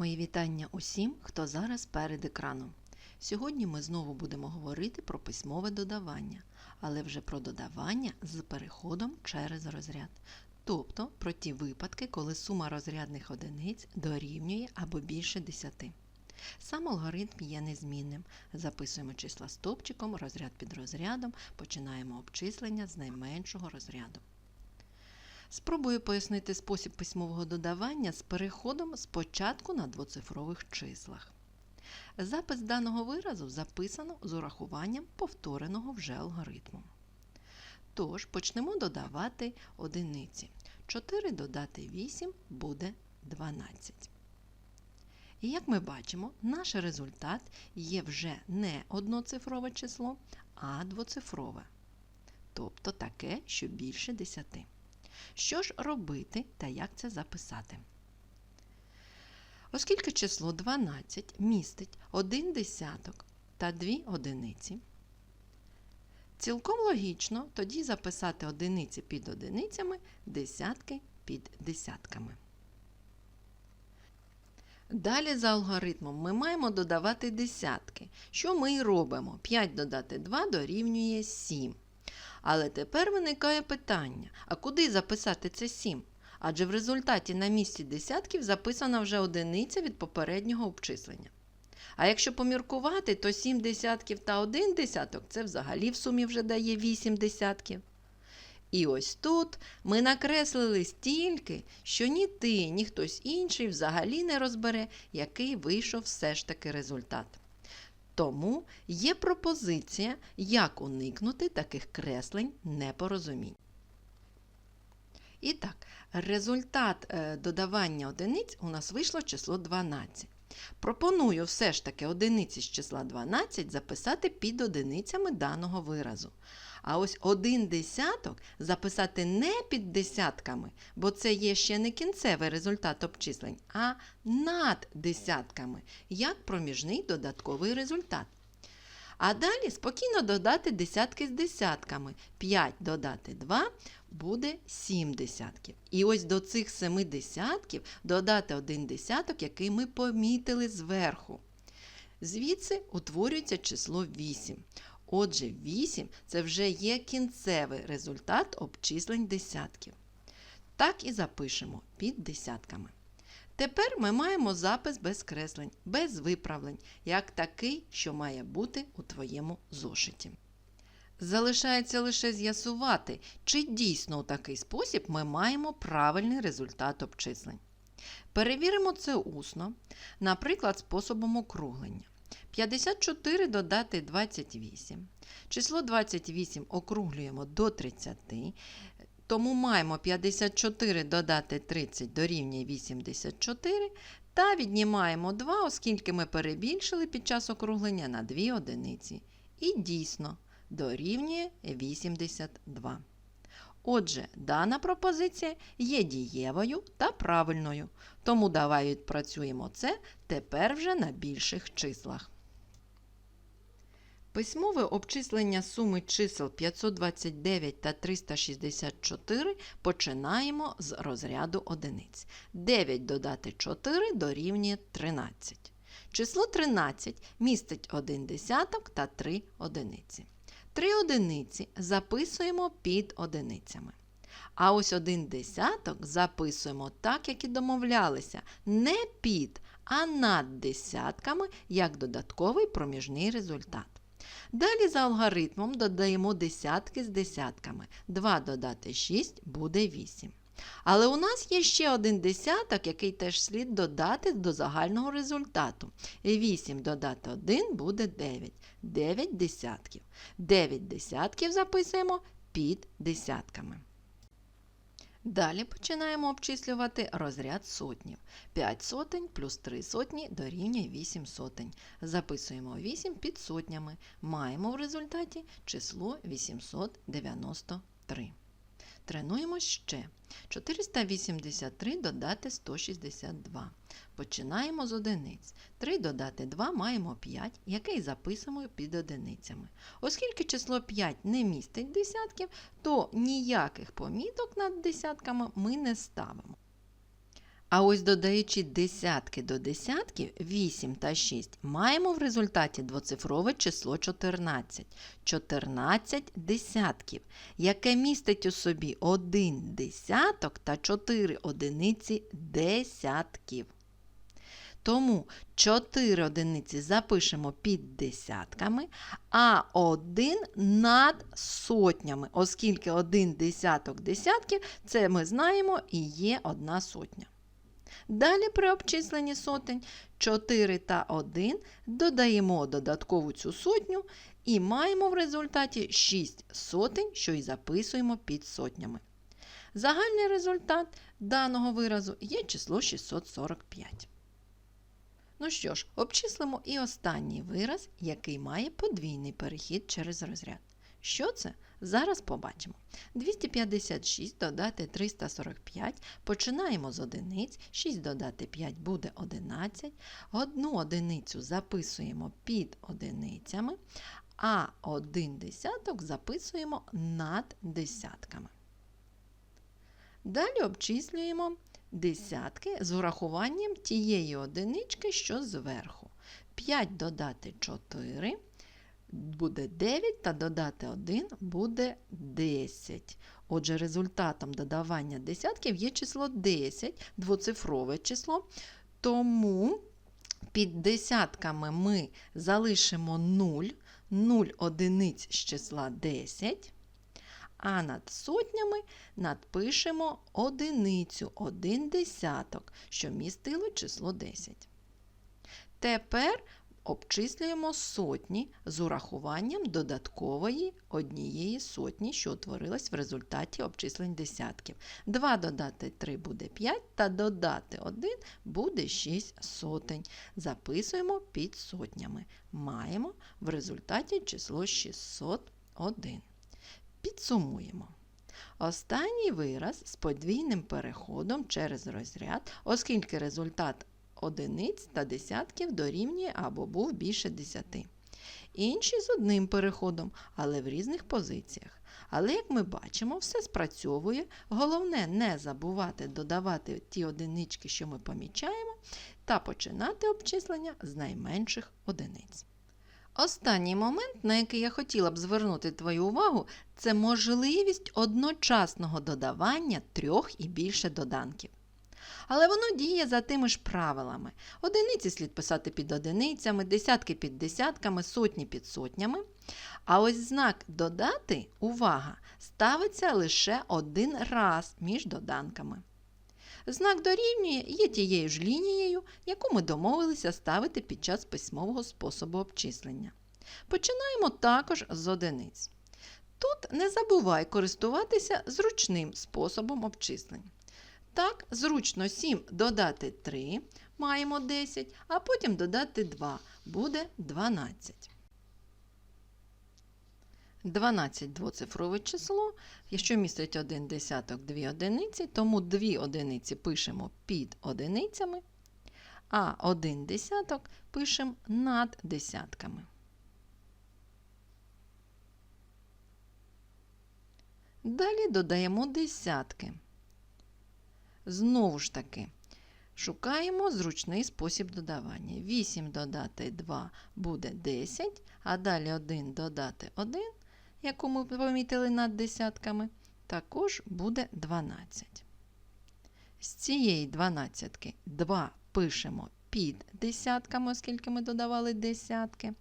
Мої вітання усім, хто зараз перед екраном. Сьогодні ми знову будемо говорити про письмове додавання, але вже про додавання з переходом через розряд, тобто про ті випадки, коли сума розрядних одиниць дорівнює або більше 10. Сам алгоритм є незмінним. Записуємо числа стопчиком, розряд під розрядом, починаємо обчислення з найменшого розряду. Спробую пояснити спосіб письмового додавання з переходом спочатку на двоцифрових числах. Запис даного виразу записано з урахуванням повтореного вже алгоритму. Тож почнемо додавати одиниці. 4 додати 8 буде 12. І як ми бачимо, наш результат є вже не одноцифрове число, а двоцифрове. Тобто таке, що більше 10. Що ж робити та як це записати? Оскільки число 12 містить 1 десяток та 2 одиниці, цілком логічно тоді записати одиниці під одиницями, десятки під десятками. Далі за алгоритмом ми маємо додавати десятки, що ми і робимо. 5 додати 2 дорівнює 7. Але тепер виникає питання: а куди записати це 7? Адже в результаті на місці десятків записана вже одиниця від попереднього обчислення. А якщо поміркувати, то 7 десятків та 1 десяток це взагалі в сумі вже дає 8 десятків. І ось тут ми накреслили стільки, що ні ти, ні хтось інший взагалі не розбере, який вийшов все ж таки результат. Тому є пропозиція, як уникнути таких креслень непорозумінь. І так, результат е, додавання одиниць у нас вийшло число 12. Пропоную все ж таки одиниці з числа 12 записати під одиницями даного виразу. А ось один десяток записати не під десятками, бо це є ще не кінцевий результат обчислень, а над десятками, як проміжний додатковий результат. А далі спокійно додати десятки з десятками. 5 додати 2 буде 7 десятків. І ось до цих 7 десятків додати один десяток, який ми помітили зверху. Звідси утворюється число 8. Отже, 8 це вже є кінцевий результат обчислень десятків. Так і запишемо під десятками. Тепер ми маємо запис без креслень, без виправлень, як такий, що має бути у твоєму зошиті. Залишається лише з'ясувати, чи дійсно у такий спосіб ми маємо правильний результат обчислень. Перевіримо це усно, наприклад, способом округлення. 54 додати 28. Число 28 округлюємо до 30, тому маємо 54 додати 30 дорівнює 84 та віднімаємо 2, оскільки ми перебільшили під час округлення на 2 одиниці. І дійсно дорівнює 82. Отже, дана пропозиція є дієвою та правильною, тому давай відпрацюємо це тепер вже на більших числах. Письмове обчислення суми чисел 529 та 364 починаємо з розряду одиниць. 9 додати 4 дорівнює 13. Число 13 містить 1 десяток та 3 одиниці. 3 одиниці записуємо під одиницями. А ось один десяток записуємо так, як і домовлялися, не під, а над десятками як додатковий проміжний результат. Далі за алгоритмом додаємо десятки з десятками. 2 додати 6 буде 8. Але у нас є ще один десяток, який теж слід додати до загального результату. 8 додати 1 буде 9. 9 десятків. 9 десятків записуємо під десятками. Далі починаємо обчислювати розряд сотнів. 5 сотень плюс 3 сотні дорівнює 8 сотень. Записуємо 8 під сотнями. Маємо в результаті число 893. Тренуємо ще. 483 додати 162. Починаємо з одиниць. 3 додати 2 маємо 5, який записуємо під одиницями. Оскільки число 5 не містить десятків, то ніяких поміток над десятками ми не ставимо. А ось додаючи десятки до десятків, 8 та 6, маємо в результаті двоцифрове число 14. 14 десятків, яке містить у собі один десяток та 4 одиниці десятків. Тому 4 одиниці запишемо під десятками, а 1 над сотнями, оскільки один десяток десятків це ми знаємо і є одна сотня. Далі при обчисленні сотень 4 та 1 додаємо додаткову цю сотню і маємо в результаті 6 сотень, що і записуємо під сотнями. Загальний результат даного виразу є число 645. Ну що ж, обчислимо і останній вираз, який має подвійний перехід через розряд. Що це? Зараз побачимо. 256 додати 345. Починаємо з одиниць. 6 додати 5 буде 11. Одну одиницю записуємо під одиницями, а один десяток записуємо над десятками. Далі обчислюємо десятки з урахуванням тієї одинички, що зверху. 5 додати 4 буде 9 та додати 1 буде 10. Отже, результатом додавання десятків є число 10, двоцифрове число. Тому під десятками ми залишимо 0, 0 одиниць з числа 10. А над сотнями надпишемо одиницю, один десяток, що містило число 10. Тепер обчислюємо сотні з урахуванням додаткової однієї сотні, що утворилась в результаті обчислень десятків. 2 додати 3 буде 5, та додати 1 буде 6 сотень. Записуємо під сотнями. Маємо в результаті число 601. Підсумуємо. Останній вираз з подвійним переходом через розряд, оскільки результат одиниць та десятків дорівнює або був більше 10. Інші з одним переходом, але в різних позиціях. Але, як ми бачимо, все спрацьовує. Головне не забувати додавати ті одинички, що ми помічаємо, та починати обчислення з найменших одиниць. Останній момент, на який я хотіла б звернути твою увагу, це можливість одночасного додавання трьох і більше доданків. Але воно діє за тими ж правилами. Одиниці слід писати під одиницями, десятки під десятками, сотні під сотнями. А ось знак додати, увага, ставиться лише один раз між доданками. Знак дорівнює є тією ж лінією, яку ми домовилися ставити під час письмового способу обчислення. Починаємо також з одиниць. Тут не забувай користуватися зручним способом обчислення. Так, зручно 7 додати 3, маємо 10, а потім додати 2, буде 12. 12 двоцифрове число, якщо містить один десяток 2 одиниці, тому 2 одиниці пишемо під одиницями, а один десяток пишемо над десятками. Далі додаємо десятки. Знову ж таки, шукаємо зручний спосіб додавання. 8 додати 2 буде 10, а далі 1 додати 1, яку ми помітили над десятками, також буде 12. З цієї 12 2 пишемо під десятками, оскільки ми додавали десятки,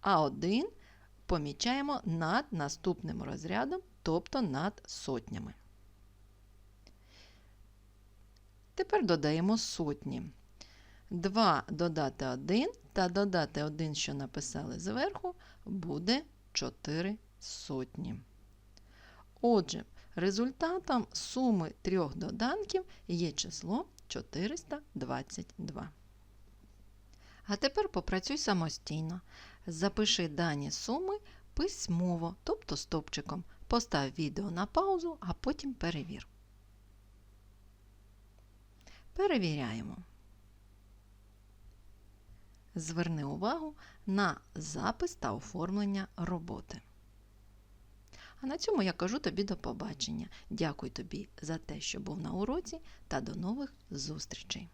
а 1 помічаємо над наступним розрядом, тобто над сотнями. Тепер додаємо сотні. 2 додати 1 та додати 1, що написали зверху, буде 4 сотні. Отже, результатом суми трьох доданків є число 422. А тепер попрацюй самостійно. Запиши дані суми письмово, тобто стопчиком. Постав відео на паузу, а потім перевір. Перевіряємо. Зверни увагу на запис та оформлення роботи. А на цьому я кажу тобі до побачення. Дякую тобі за те, що був на уроці, та до нових зустрічей.